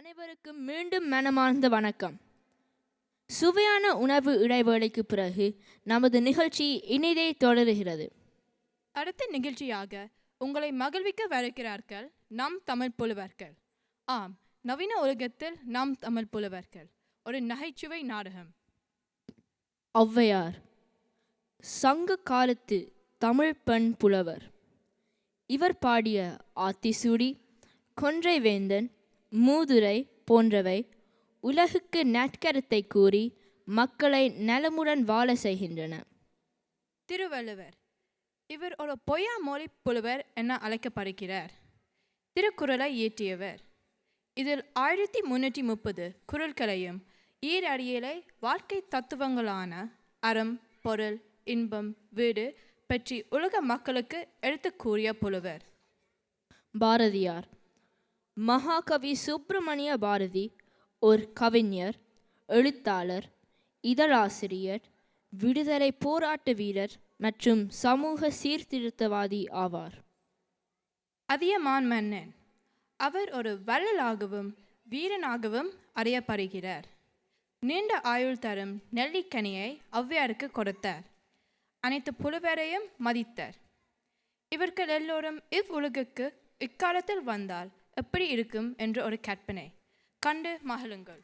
அனைவருக்கும் மீண்டும் மனமார்ந்த வணக்கம். சுவையான உணவு இடைவேளைக்கு பிறகு நமது நிகழ்ச்சி இனிதே தொடருகிறது. அடுத்த நிகழ்ச்சியாக உங்களை மகிழ்விக்க வருகிறார்கள் நம் தமிழ் புலவர்கள். ஆம் நவீன உலகத்தில் நாம் தமிழ் புலவர்கள். ஒரு நகைச்சுவை நாடகம். ஔவையார் சங்க காலத்து தமிழ் பெண் புலவர். இவர் பாடிய ஆத்திசூடி கொன்றைவேந்தன் மூதுரை போன்றவை உலகுக்கு நற்கருத்தை கூறி மக்களை நலமுடன் வாழ செய்கின்றன. திருவள்ளுவர் இவர் ஒரு பொய்யா மொழி புலவர் என அழைக்கப்படுகிறார். திருக்குறளை இயற்றியவர். இதில் ஆயிரத்தி முன்னூற்றி முப்பது குறள்களையும் ஈரடியலை வாழ்க்கை தத்துவங்களான அறம் பொருள் இன்பம் வீடு பற்றி உலக மக்களுக்கு எடுத்துக் கூறிய புலவர். பாரதியார் மகாகவி சுப்பிரமணிய பாரதி ஒரு கவிஞர் எழுத்தாளர் இதழாசிரியர் விடுதலை போராட்ட வீரர் மற்றும் சமூக சீர்திருத்தவாதி ஆவார். அதியமான் மன்னன் அவர் ஒரு வள்ளலாகவும் வீரனாகவும் அறியப்படுகிறார். நீண்ட ஆயுள் தரும் நெல்லிக்கனியை ஔவையாருக்கு கொடுத்தார். அனைத்து புலவரையும் மதித்தார். இவர்கள் எல்லோரும் இவ்வுலகுக்கு இக்காலத்தில் வந்தால் எப்படி இருக்கும் என்று ஒரு கற்பனை. கண்டு மகளுங்கள்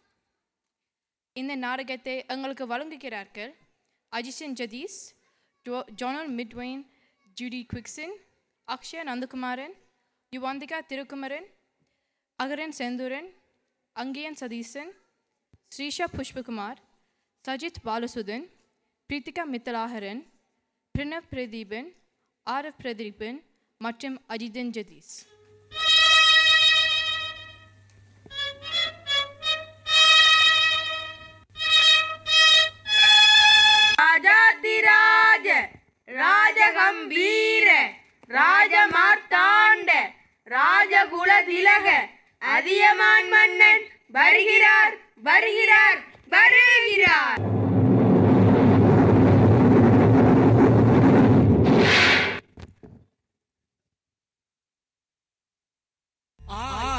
இந்த நாடகத்தை எங்களுக்கு வழங்குகிறார்கள் அஜிஷன் ஜதீஸ் ஜோ- ஜோனல் மிட்வெயின் ஜூடி குவிக்சன் அக்ஷய நந்தகுமாரன் யுவாந்திகா திருக்குமரன் அகரன் செந்தூரன் அங்கியன் சதீசன் ஸ்ரீஷா புஷ்பகுமார் சஜித் பாலசுதன் பிரீத்திகா மித்தலாகரன் பிரணவ் பிரதீபன் ஆரவ் பிரதீபன் மற்றும் அஜிதன் ஜதீஸ்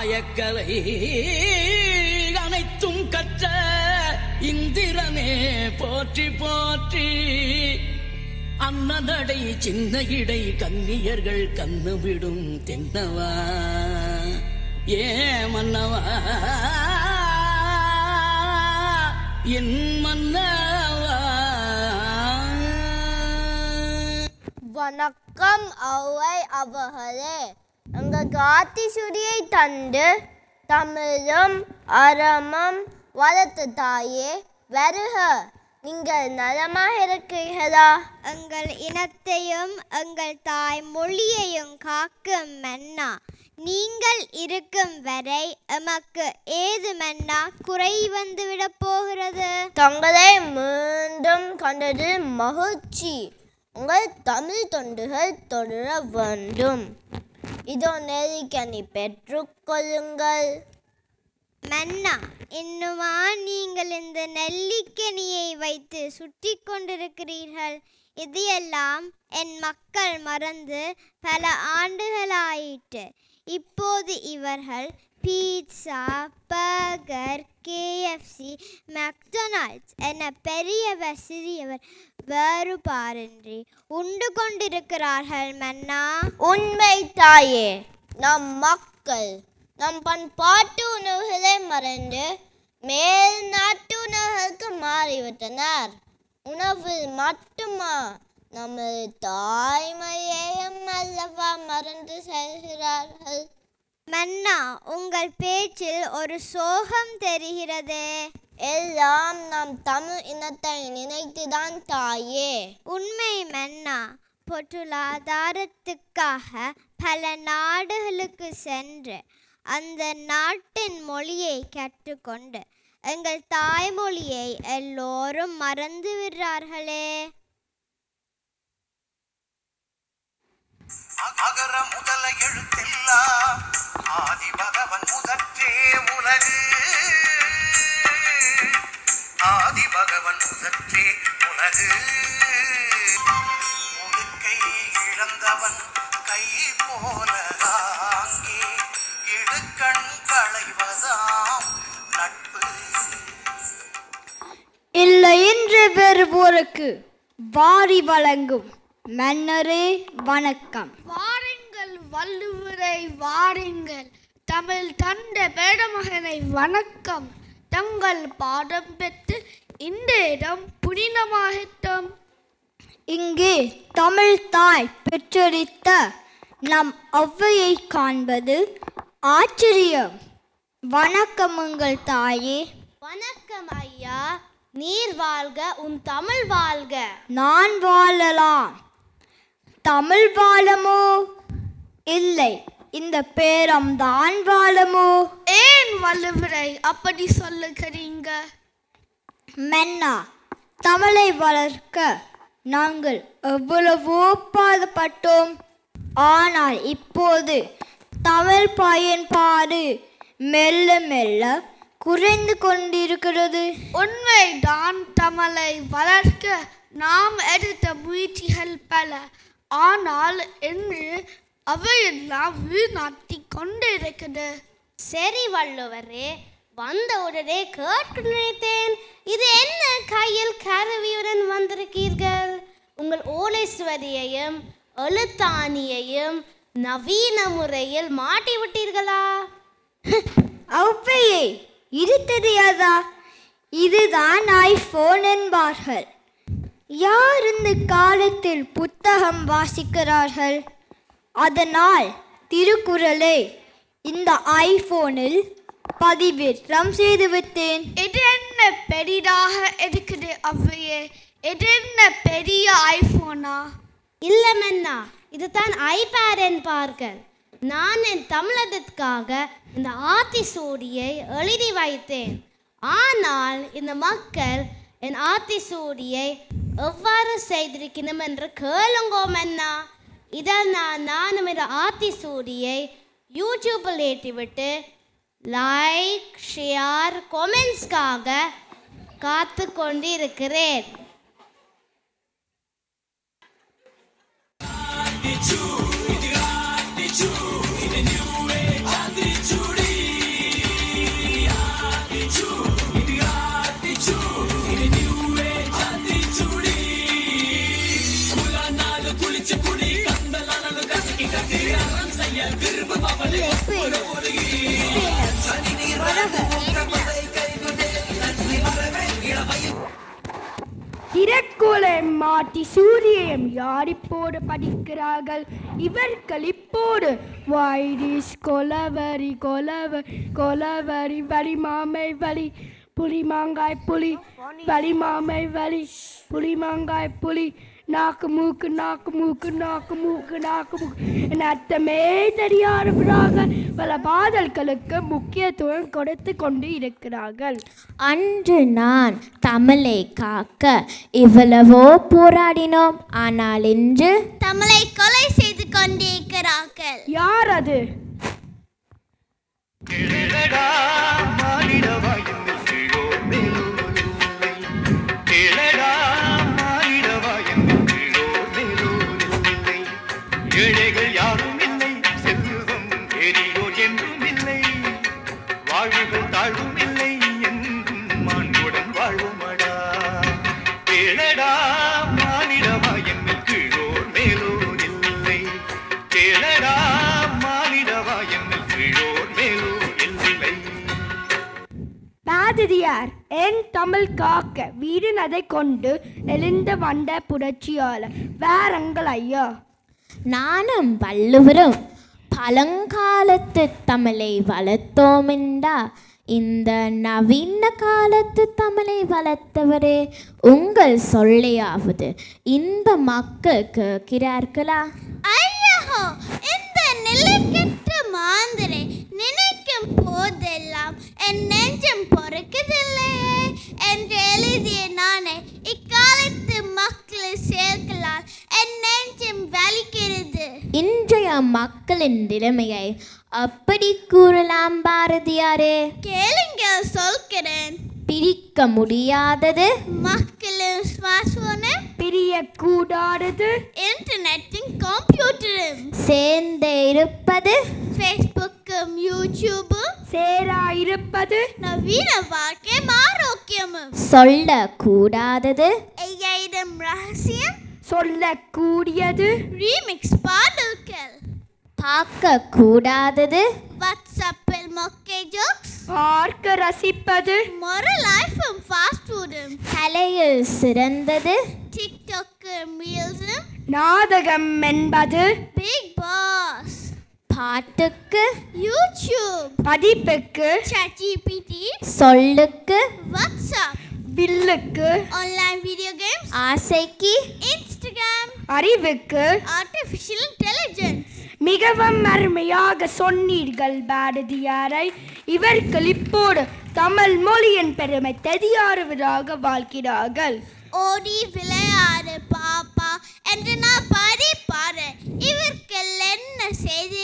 ஆயக்கலை அனைத்தும் கற்ற இந்திரனே போற்றி போற்றி. அன்னநடை சின்ன இடை கன்னியர்கள் கண்ணு விடும் தென்னவா? ஏ மன்னவா? என் மன்னவா? வணக்கம் அவை அவர்களே. எங்களுக்கு ஆத்திசுடியை தந்து தமிழும் அறமும் வளர்த்து தாயே வருக. நீங்கள் நலமாக இருக்கிறீர்களா? எங்கள் இனத்தையும் எங்கள் தாய் மொழியையும் காக்கும் மன்னா நீங்கள் இருக்கும் வரை எமக்கு ஏது மன்னா குறை வந்துவிடப் போகிறது? தங்களை மீண்டும் கண்டது மகிழ்ச்சி. உங்கள் தமிழ் தொண்டுகள் தொடர வேண்டும். இதோ நெறிக்கனி பெற்றுக்கொள்ளுங்கள் மன்னா இன்னுமா நீங்கள் இந்த நெல்லிக்கனியை வைத்து சுற்றி கொண்டிருக்கிறீர்கள்? இதையெல்லாம் என் மக்கள் மறந்து பல ஆண்டுகளாயிற்று. இப்போது இவர்கள் பீட்சா பர்கர் கேஎஃப்சி மெக்டொனால்ட்ஸ் என பெரியவர் சிறியவர் வேறுபாரின்றி உண்டு கொண்டிருக்கிறார்கள் மன்னா. உண்மை தாயே நம் மக்கள் நம் பண்பாட்டு உணவுகளை மறந்து மேல் நாட்டு உணவுகளுக்கு மாறிவிட்டனர். உணவில் மட்டுமா நமது தாய்மையையும் அல்லவா மறந்து செல்கிறார்கள்? மன்னா உங்கள் பேச்சில் ஒரு சோகம் தெரிகிறதே? எல்லாம் நம் தமிழ் இனத்தை நினைத்துதான் தாயே. உண்மை மன்னா பொருளாதாரத்துக்காக பல நாடுகளுக்கு சென்று அந்த நாட்டின் மொழியை கற்றுக்கொண்டு எங்கள் தாய்மொழியை எல்லோரும் மறந்து விடுறார்களே அகர முதல எழுத்தெல்லாம் ஆதிபகவன் முதற்றே உலகு. ஆதிபகவன் முதற்றே உலகு. ஒழுக்கை இழந்தவன் கை போல ஆங்கே இடுக்கண் களைவதாம் நட்பு. இல்லை என்று பெறுவோருக்கு வாரி வழங்கும். மன்னரே வணக்கம். வாருங்கள் வள்ளுவரை வாருங்கள். தமிழ் தந்த பேடமகனை வணக்கம். தங்கள் பாடம் பெற்று இந்த இடம் புனிதமாகட்டும். இங்கே தமிழ் தாய் பெற்றெடுத்த நம் ஔவையை காண்பது ஆச்சரியம். வணக்கம் உங்கள் தாயே. வணக்கம் ஐயா. நீர் வாழ்க உன் தமிழ் வாழ்க. நான் வாழலாம். தமிழ் வாழமோ? இல்லை இந்த பேரம் தான் வாழமோ? ஏன் வள்ளுவரை அப்படி சொல்லுகிறீங்க? மன்னா தமிழை வளர்க்க நாங்கள் எவ்வளவோ பாடுபட்டோம். ஆனால் இப்போது தமிழ் பயன்பாடு மெல்ல மெல்ல குறைந்து கொண்டிருக்கிறது. உண்மைதான் தமிழை வளர்க்க நாம் எடுத்த முயற்சிகள் பல. ஆனால் இன்று அவையெல்லாம் வீணாட்டி கொண்டு இருக்குது சரி வள்ளுவரே வந்த உடனே கேட்க நினைத்தேன். இது என்ன கையில் கருவியுடன் வந்திருக்கீர்கள்? உங்கள் ஓலைசுவதியையும் எழுத்தாணியையும் நவீன முறையில் மாட்டி விட்டீர்களா ஔவையே இது தெரியாதா இதுதான் ஐபோன் என்பார்கள். யார் இந்த காலத்தில் புத்தகம் வாசிக்கிறார்கள்? அதனால் திருக்குறளை இந்த ஐபோனில் பதிவிறக்கம் செய்து விட்டேன். இது என்ன பெரிதாக இருக்குது அவ்வையே? இது என்ன பெரிய ஐபோனா? இல்லை மன்னா இதுதான் ஐபேட் என்பார்கள் நான் என் தமிழகத்திற்காக இந்த ஆத்திசூடியை எழுதி வைத்தேன். ஆனால் இந்த மக்கள் என் ஆத்திசூடியை எவ்வாறு செய்திருக்கணும் என்று கேளுங்கோ மன்னா இதனால் நானும் இந்த ஆத்திசூடியை யூடியூப்பில் ஏற்றிவிட்டு லைக் ஷேர் கொமெண்ட்ஸ்க்காக காத்து கொண்டு இருக்கிறேன் திரட்கோலை மாட்டி சூரியம் யாரிப்போடு படிக்கிறார்கள்? இவர் களிப்போடு வைரிஸ் கொலவரி கொலவரி கொலவரி வலி மாமை வலி புலி மாங்காய் புலி வலி மாமை வலி புலி மாங்காய் புலி நாக்கு மூக்கு நாக்கு மூக்கு நாக்கு மூக்கு நாக்கு மூக்கு. என் அர்த்தமே தெரியாதவராக பல பாடல்களுக்கு முக்கியத்துவம் கொடுத்து கொண்டு இருக்கிறார்கள். அன்று நான் தமிழை காக்க இவ்வளவோ போராடினோம். ஆனால் இன்று தமிழை கொலை செய்து கொண்டிருக்கிறார்கள். யார் அது? பாதிரியார் என் தமிழ் காக்க வீரன் அதை கொண்டு எழுந்த வந்த புரட்சியாளர் வேறங்கள் ஐயா. நானும் வள்ளுவரும் பழங்காலத்து தமிழை வளர்த்தோமெண்டா இந்த நவீன காலத்து தமிழை வளர்த்தவரே உங்கள் சொல்லையாவது இந்த மக்கள் கேட்கிறார்களா? ஐயோ மக்களின் நிலைமையை அப்படி கூறலாம் பாரதியாரே. கேளுங்க சொல்கிறேன். பிரிக்க முடியாதது. மக்களின் சுவாசோன. பிரியக்கூடாதது. இன்டர்நெட்டும் கம்ப்யூட்டரும். சேர்ந்து இருப்பது. ஃபேஸ்புக்கும் யூடியூபும். சேராயிருப்பது. நவீன வாழ்க்கை ஆரோக்கியமும் சொல்லக்கூடாதது. ஐயாயிரம் ரகசியம். சொல்லக்கூடியது. ரீமிக்ஸ் பாடல்கள். பார்க்கக்கூடாதது. வாட்ஸ்அப்பில் மொக்கை ஜோக்ஸ் பார்க்க ரசிப்பது. மொர லைஃபும் ஃபாஸ்ட் ஃபுட்டும் கலையில் சிறந்தது. டிக்டாக்கும் ரீல்ஸும் நாடகம் என்பது. பிக் பாஸ் பாட்டுக்கு. யூடியூப் படிப்புக்கு. ChatGPT. சொல்லுக்கு. வாட்ஸ்அப் பில்லுக்கு ஆன்லைன் வீடியோ கேம்ஸ் ஆசைக்கு. இன்ஸ்டாகிராம் அறிவுக்கு. ஆர்டிஃபிஷியல் இன்டெலிஜென்ஸ் மிகவும் அருமையாக சொன்னீர்கள் பாரதியாரை. இவர்கள் இப்போது தமிழ் மொழியின் பெருமை தெரியாதவராக வாழ்கிறார்கள். ஓடி விளையாடு பாப்பா என்று நான் பாரு இவர்கள் என்ன செய்தி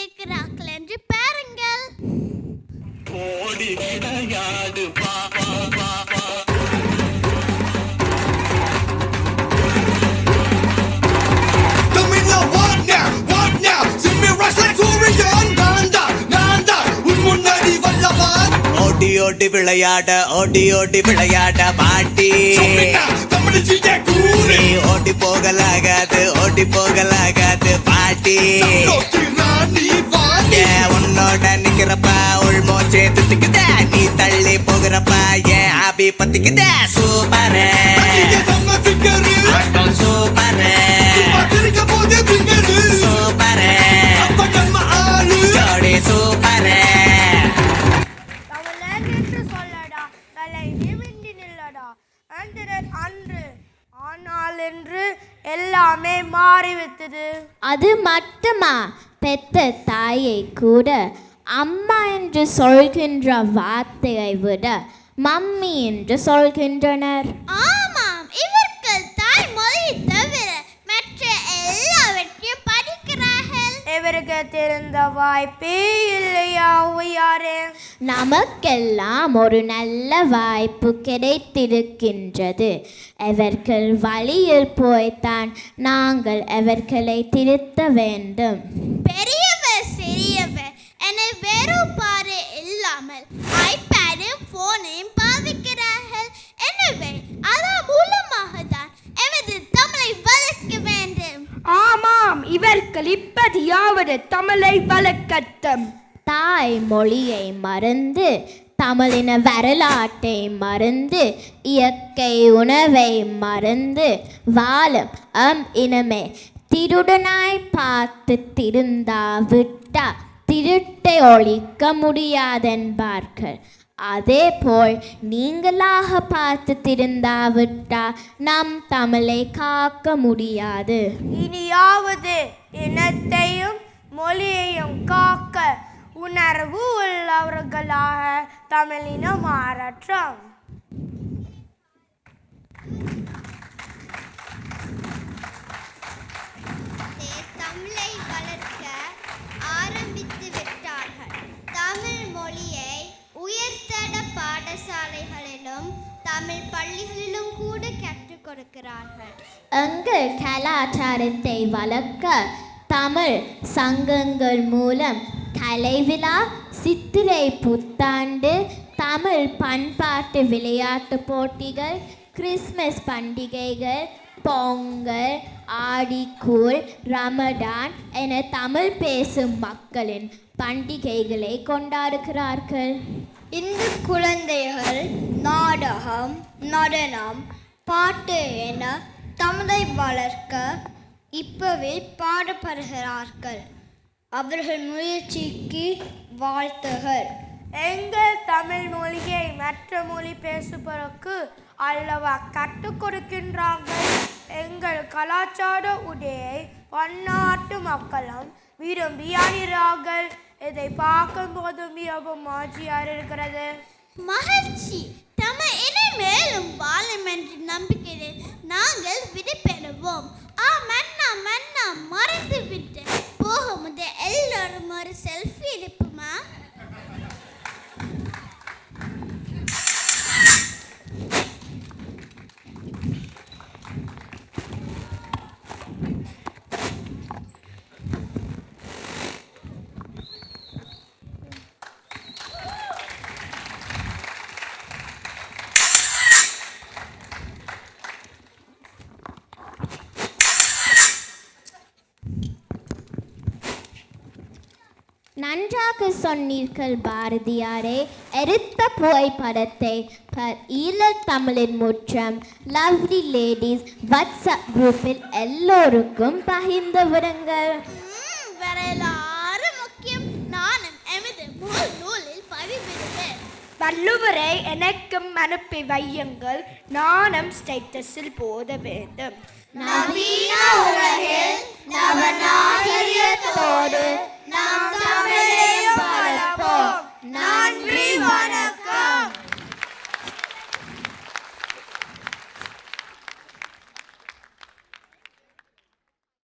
ஓடி விளையாட ஓடி ஓடி விளையாட பாட்டி ஓடி போகலாகாது ஓடி போகலாகாது பாட்டி உன்னோட நிக்கிறப்ப உள்மோச்சே துத்திக்குத. நீ தள்ளி போகிறப்ப ஏன் ஆபி பத்திக்குத. சூப்பர். மட்டுமா? பெத்த தாயை கூட அம்மா என்று சொல்கின்ற வார்த்தையை விட மம்மி என்று சொல்கின்றனர். ஆமாம் இவர்கள் தாய்மொழி தவிர மற்ற எல்லாவற்றையும் படிக்கிறார்கள். இவருக்கு தெரிந்த வாய்ப்பே இல்லையா யாரே நமக்கெல்லாம் ஒரு நல்ல வாய்ப்பு கிடைத்திருக்கின்றது. அவர்கள் வழியில் போய்த்தான் நாங்கள் அவர்களை திருத்த வேண்டும். பெரியவர் சிறியவர் என வேறுபாடு இல்லாமல் ஐபேடும் போனையும் பாவிக்கிறார்கள். எனவே அதன் மூலமாக தான் எமது தமிழை வளர்க்க வேண்டும். ஆமாம் இவர்கள் இப்படியாவது தமிழை வளர்க்கட்டும். தாய் மொழியை மறந்து தமிழின வரலாற்றை மறந்து இயற்கை உணவை மறந்து வாழும் அம் இனமே. திருடனாய் பார்த்து திருந்தா விட்டா திருட்டை ஒழிக்க முடியாதென்பார்கள். அதே போல் நீங்களாக பார்த்து திருந்தாவிட்டா நம் தமிழை காக்க முடியாது. இனியாவது இனத்தையும் மொழியையும் காக்க உணர்வு உள்ளவர்களாக தமிழினம் மாறட்டும். தமிழை வளர்க்க ஆரம்பித்து விட்டார்கள். தமிழ் மொழியை உயர்தர பாடசாலைகளிலும் தமிழ் பள்ளிகளிலும் கூட கற்றுக் கொடுக்கிறார்கள். எங்கள் கலாச்சாரத்தை வளர்க்க தமிழ் சங்கங்கள் மூலம் கலைவிழா சித்திரை புத்தாண்டு தமிழ் பண்பாட்டு விளையாட்டு போட்டிகள் கிறிஸ்மஸ் பண்டிகைகள் பொங்கல் ஆடிக்கூழ் ரமடான் என தமிழ் பேசும் மக்களின் பண்டிகைகளை கொண்டாடுகிறார்கள். இந்த குழந்தைகள் நாடகம் நடனம் பாட்டு என தமிழை வளர்க்க இப்பவே பாடுபடுகிறார்கள் அவர்கள் முயற்சிக்கு வாழ்த்துகள். எங்கள் தமிழ் மொழியை மற்ற மொழி பேசுபவருக்கு அல்லவா கற்றுக் கொடுக்கின்றார்கள்? எங்கள் கலாச்சார உடையை பன்னாட்டு மக்களும் விரும்பி அணிகிறார்கள் இதை பார்க்கும்போது மிகவும் மகிழ்ச்சியாக இருக்கிறது. மகிழ்ச்சி. தமிழ் இனம் மேலும் வாழும் என்று நம்புகிறேன் நாங்கள் விடைபெறுவோம். ஆ மன்னா மன்னா மறந்து விட்டு போகும்போது எல்லோரும் ஒரு செல்ஃபி எடுப்போமா நன்றாக சொன்னீர்கள் பாரதியாரே. எடுத்த புகைப்படத்தை ஈழத் தமிழின் முற்றம் லவ்லி லேடிஸ் வாட்ஸ்அப் குரூப்பில் எல்லோருக்கும் பகிர்ந்து விடுங்கள். வரலாறு முக்கியம். நானும் எமது முழு நூலில் பதிவிடுவேன். வள்ளுவரை எனக்கும் அனுப்பி வையுங்கள். நானும் ஸ்டேட்டஸில் போத வேண்டும். நவீன உலகில் நவநாகரிக நாம் தமிழையும் வளர்ப்போம். நன்றி வணக்கம்.